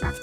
よ。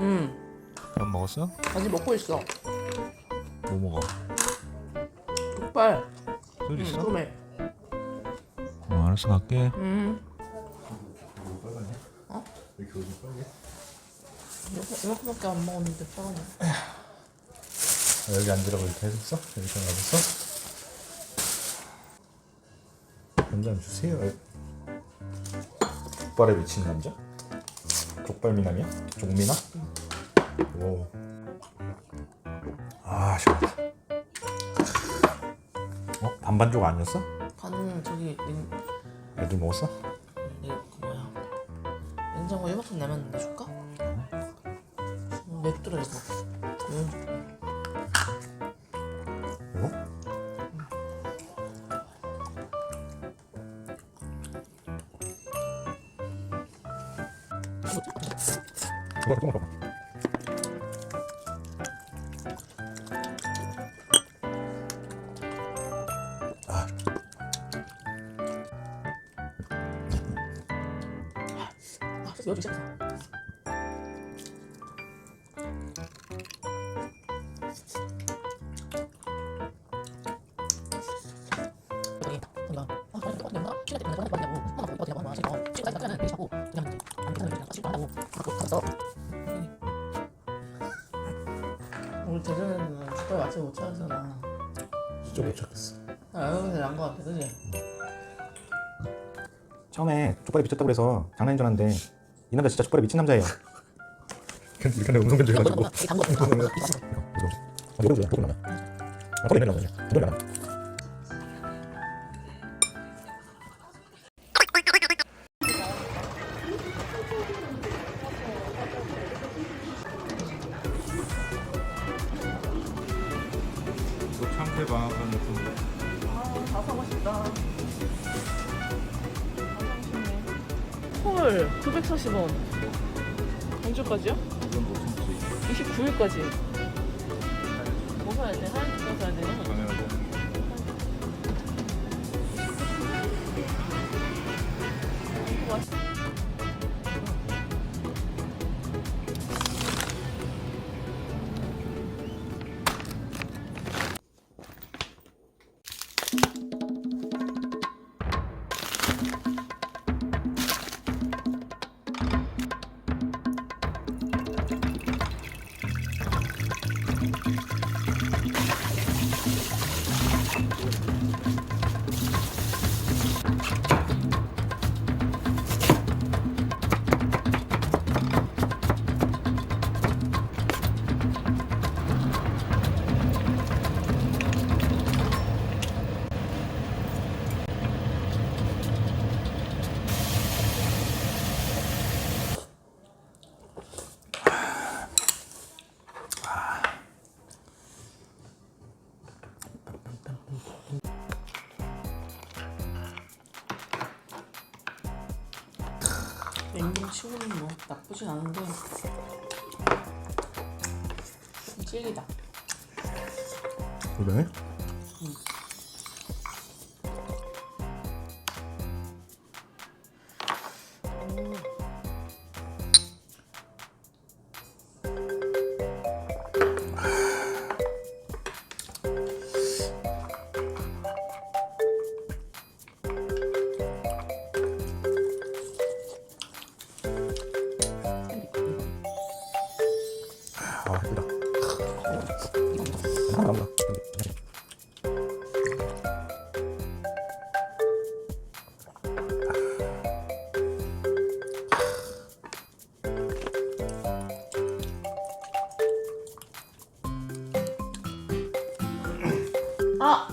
응. 밥 먹었어? 아직 먹고 있어. 뭐 먹어? 족발. 술 응, 있어? 그러면. 어, 알았어 갈게. 응. 어? 왜 이렇게? 이렇게- 이렇게밖에 안 먹었는데 빨아먹. 아, 여기 앉으라고 이렇게 해줬어? 여기 좀 와줬어? 한잔 주세요. 족발에 미친 남자? 족발 미남이야? 종미남? 오. 아 시원하다. 어? 반반족 아니었어? 반은 저기 냉, 애들 먹었어? 냉, 그 뭐야. 냉장고에 이만큼 남았는데 줄까? 음, 맵더라 이거. 응. 아, 아, 여기 있어. 처음에 족발에 미쳤다고 그래서 장난인 줄 알았는데 이 남자 진짜 족발에 미친 남자예요. 근데 이렇게 음성 변조 해가지고 이게 단거 이거 이거 줘야 이거 나가. 아, 거기 내려가 그냥. 그대로 나가. 참새 방앗간 같은 다 사고 싶다. 헐, 940원. 언제까지요? 이건 못 참지. 29일까지. 뭐 사야 돼? 하얀 거 사야 되나? 냉동 치고는 뭐 나쁘진 않은데 좀 질기다. 그래? 아, 나온다. 아! 아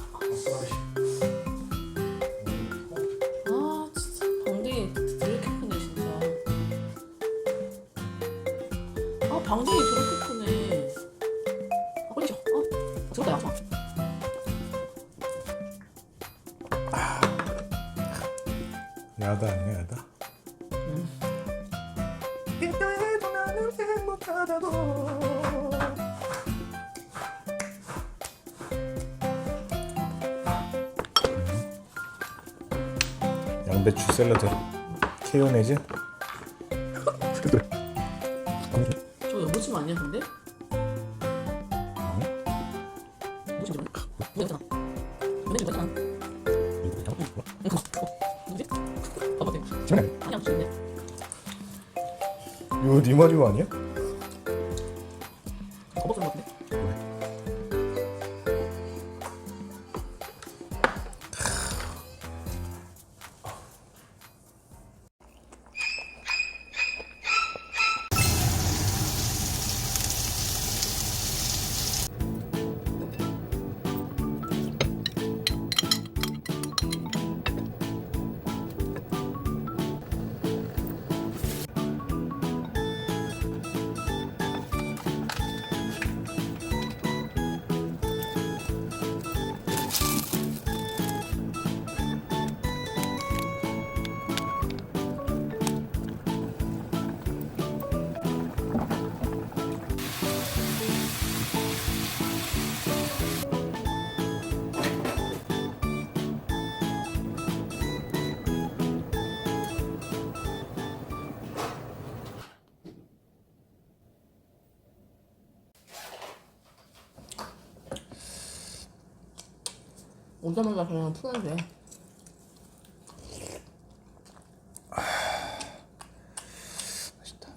양배추 샐러드 케요네즈 저거? 거 아니야 근데? 뭐지 뭐였잖아 뭐? 봐봐 주는데 이거 니마지오 아니야? 오자마자 그냥 풀어도 돼 맛있다.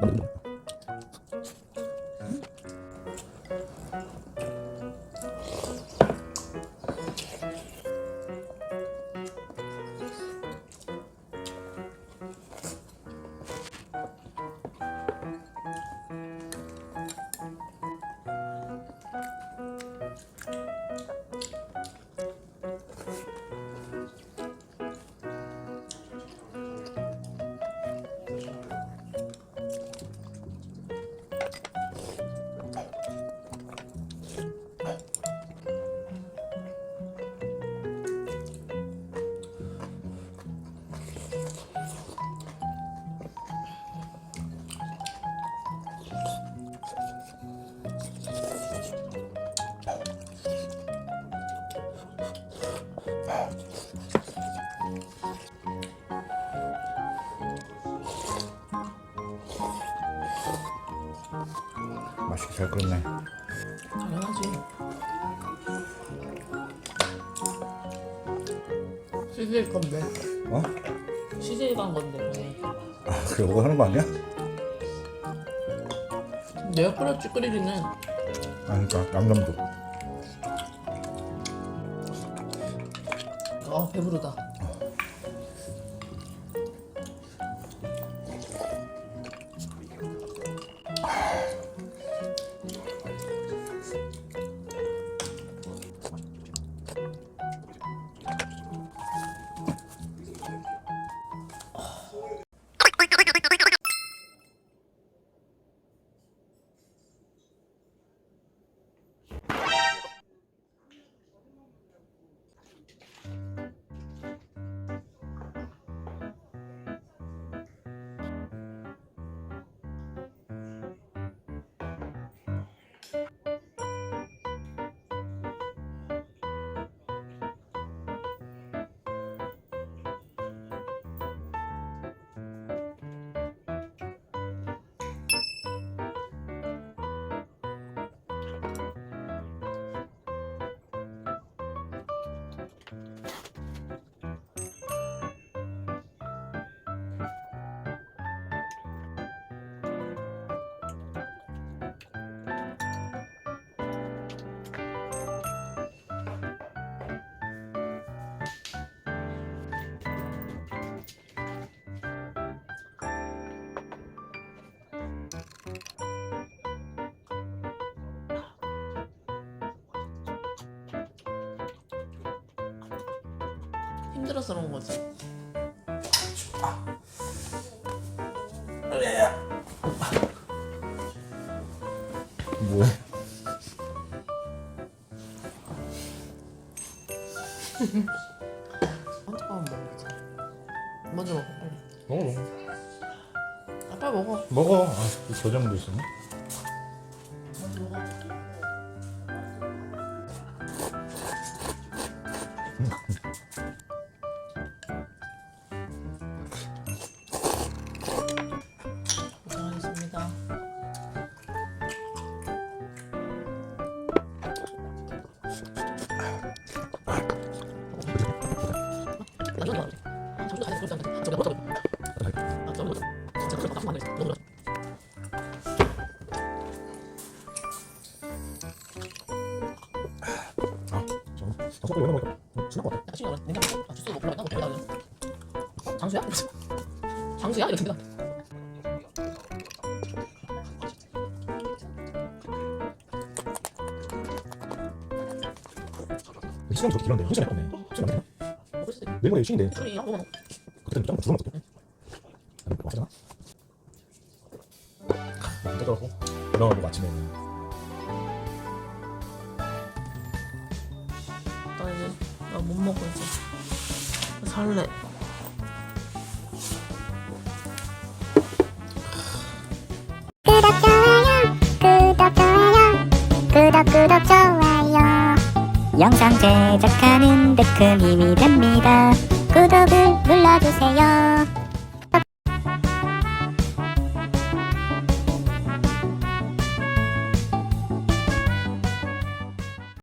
맛 잘 끓였네. 당연하지 시즈일 건데 어? 시즈일 간 건데 아 그래 이거 하는 거 아니야? 내가 끓였지 끓이기는 아 그러니까 양념도. 아 배부르다 힘들어서 그런 거지 뭐해? 한 조각만 먹어보자 먼저 먹어 빨리 먹어 먹어. 아 빨리 먹어 먹어. 아, 이 저장도 있어. 먼 신기하다. 냉장고 아, 주스 뭐 별로 나고. 어? 장수야? 장수야? 이렇게 생각. 시간이 저렇게 길었는데 현실에 없네. 시간 안 되나? 어, 글쎄. 내일 모레 쉬인데 술이 한 번만. 그때는 짱 죽으면 어떡해? 뜯어갖고 그러고 아침에 살래. 구독 좋아요 구독 좋아요 구독 구독 좋아요. 영상 제작하는 데큰 힘이 됩니다. 구독을 눌러주세요